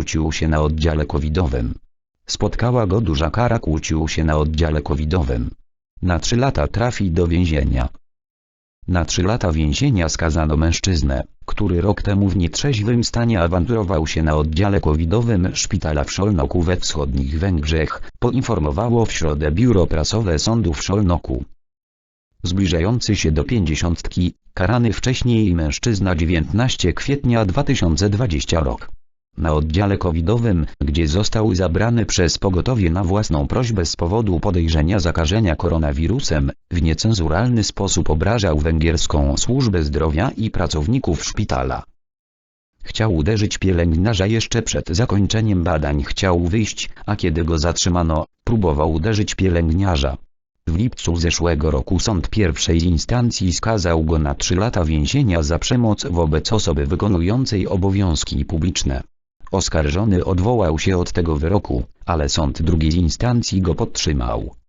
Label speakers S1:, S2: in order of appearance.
S1: kłócił się na oddziale covidowym. Spotkała go duża kara kłócił się na oddziale covidowym. Na trzy lata trafi do więzienia. Na trzy lata więzienia skazano mężczyznę, który rok temu w nietrzeźwym stanie awanturował się na oddziale covidowym szpitala w Szolnoku we wschodnich Węgrzech, poinformowało w środę biuro prasowe sądu w Szolnoku. Zbliżający się do pięćdziesiątki, karany wcześniej mężczyzna 19 kwietnia 2020 rok. Na oddziale covidowym, gdzie został zabrany przez pogotowie na własną prośbę z powodu podejrzenia zakażenia koronawirusem, w niecenzuralny sposób obrażał węgierską służbę zdrowia i pracowników szpitala. Chciał uderzyć pielęgniarza jeszcze przed zakończeniem badań chciał wyjść, a kiedy go zatrzymano, próbował uderzyć pielęgniarza. W lipcu zeszłego roku sąd pierwszej instancji skazał go na 3 lata więzienia za przemoc wobec osoby wykonującej obowiązki publiczne. Oskarżony odwołał się od tego wyroku, ale sąd drugiej instancji go podtrzymał.